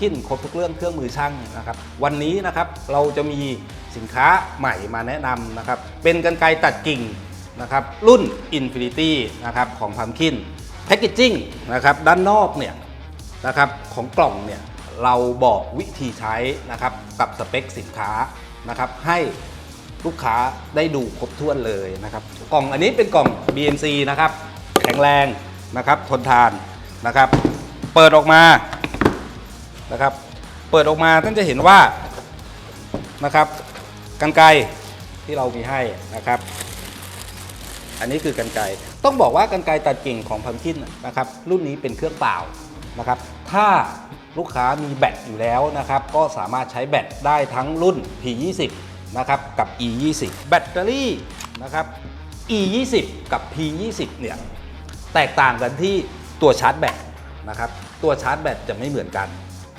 คินครบทุกเรื่องเครื่องมือช่างนะครับ วันนี้นะครับเราจะมีสินค้าใหม่มาแนะนำนะครับ เป็นกันไกรตัดกิ่งนะครับ รุ่น Infinity นะครับของพัมคินแพคเกจจิ้งนะครับด้านนอกเนี่ยนะครับของกล่องเนี่ยเราบอกวิธีใช้นะครับกับสเปคสินค้านะครับให้ลูกค้าได้ดูครบถ้วนเลยนะครับ กล่องอันนี้เป็นกล่อง BNC นะครับแข็งแรงนะครับทนทานนะครับ เปิดออกมา นะครับ เปิดออกมาท่านจะเห็นว่านะครับกันไกที่เรามีให้นะครับ อันนี้คือกันไกต้องบอกว่ากันไกตัดกิ่งของพัมคินนะครับ รุ่นนี้เป็นเครื่องเปล่านะครับ ถ้าลูกค้ามีแบตอยู่แล้วนะครับ ก็สามารถใช้แบตได้ทั้งรุ่น P20 นะครับกับ E20 แบตเตอรี่นะครับ E20 กับ P20 เนี่ยแตกต่างกันที่ตัวชาร์จแบตนะครับ ตัวชาร์จแบตจะไม่เหมือนกัน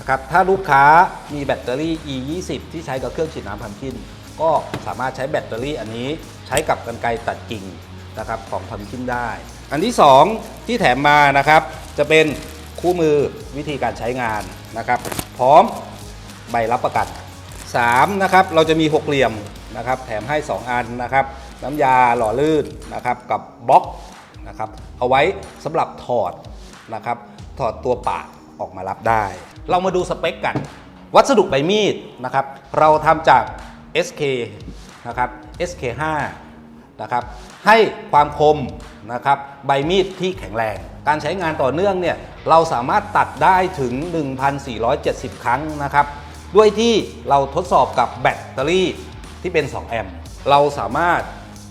นะครับถ้าลูกค้ามีแบตเตอรี่ E20 ที่ใช้กับเครื่องฉีดน้ำพัมคิน ก็สามารถใช้แบตเตอรี่อันนี้ใช้กับกันไกรตัดกิ่งนะครับของพัมคินได้ อันที่ 2 ที่แถมมานะครับจะเป็นคู่มือวิธีการใช้งานนะครับ พร้อมใบรับประกัน3นะครับเราจะมีหกเหลี่ยมนะครับ แถมให้ 2 อันนะครับ น้ำยาหล่อลื่นนะครับกับบล็อกนะครับเอาไว้สำหรับถอดนะครับ ถอดตัวปาก ออกมารับได้ เรามาดูสเปคกัน วัสดุใบมีดนะครับ เราทำจาก SK นะครับ SK5 นะครับให้ความคมนะครับใบมีดที่แข็งแรง การใช้งานต่อเนื่องเนี่ยเราสามารถตัดได้ถึง 1,470 ครั้งนะครับด้วยที่เราทดสอบกับแบตเตอรี่ที่เป็น 2 แอมป์เราสามารถ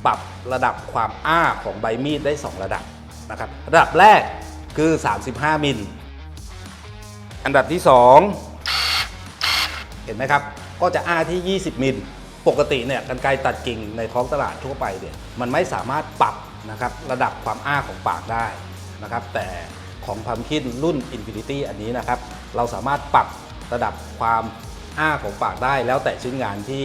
ปรับระดับความอ้าของใบมีดได้ 2 ระดับนะครับระดับแรกคือ 35 มิล อันดับที่ 2 เห็นไหมครับ ก็จะอ้าที่ 20 มิลปกติเนี่ยกันไกรตัดกิ่งในท้องตลาดทั่วไปเนี่ยมันไม่สามารถปรับนะครับระดับความอ้าของปากได้นะครับ แต่ของพัมคินรุ่น Infinity อันนี้นะครับ เราสามารถปรับระดับความอ้าของปากได้ แล้วแต่ชิ้นงานที่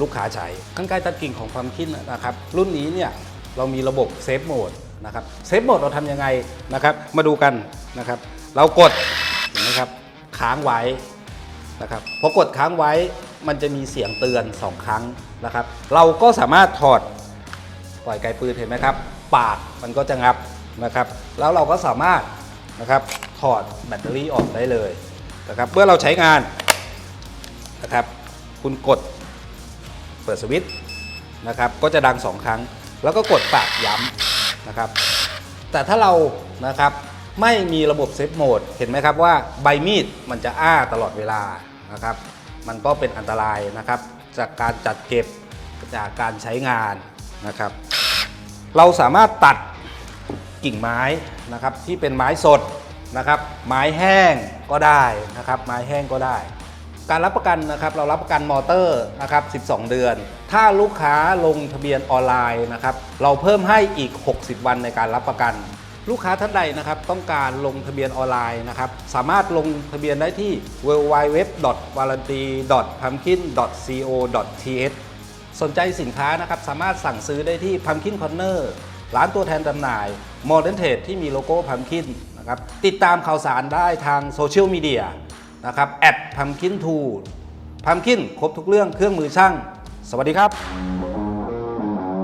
ลูกค้าใช้กันไกรตัดกิ่งของพัมคินนะครับ รุ่นนี้เนี่ยเรามีระบบเซฟโหมดนะครับเซฟโหมดเราทำยังไงนะครับ มาดูกันนะครับ เรากด ค้างไว้นะครับพอกดค้างไว้มันจะมีเสียงเตือน 2 ครั้งนะครับ เราก็สามารถถอดปล่อยไกลปืนเห็นไหมครับ ปากมันก็จะงับนะครับ แล้วเราก็สามารถนะครับถอดแบตเตอรี่ออกได้เลยนะครับเมื่อเราใช้งานนะครับ คุณกดเปิดสวิตช์นะครับ ก็จะดัง 2 ครั้ง แล้วก็กดปากย้ำนะครับ แต่ถ้าเรานะครับ ไม่มีระบบเซฟโหมดเห็นไหมครับว่าใบมีดมันจะอ้าตลอดเวลานะครับ มันก็เป็นอันตรายนะครับ จากการจัดเก็บจากการใช้งานนะครับ เราสามารถตัดกิ่งไม้นะครับที่เป็นไม้สดนะครับ ไม้แห้งก็ได้นะครับ ไม้แห้งก็ได้ การรับประกันนะครับเรารับประกันมอเตอร์นะครับ 12 เดือน ถ้าลูกค้าลงทะเบียนออนไลน์นะครับ เราเพิ่มให้อีก 60 วันในการรับประกัน ลูกค้าท่านใดนะครับต้องการลงทะเบียนออนไลน์นะครับสามารถลงทะเบียนได้ที่ w w w w a r a n t y p u m p k i n c o t h สนใจสินค้านะครับสามารถสั่งซื้อได้ที่ Pumpkin Corner ร้านตัวแทนจำหน่าย Modern Trade ที่มีโลโก้ Pumpkin นะครับติดตามข่าวสารได้ทางโซเชียลมีเดียนะครับ @pumpkin t o Pumpkin ครบทุกเรื่องเครื่องมือช่าง สวัสดีครับ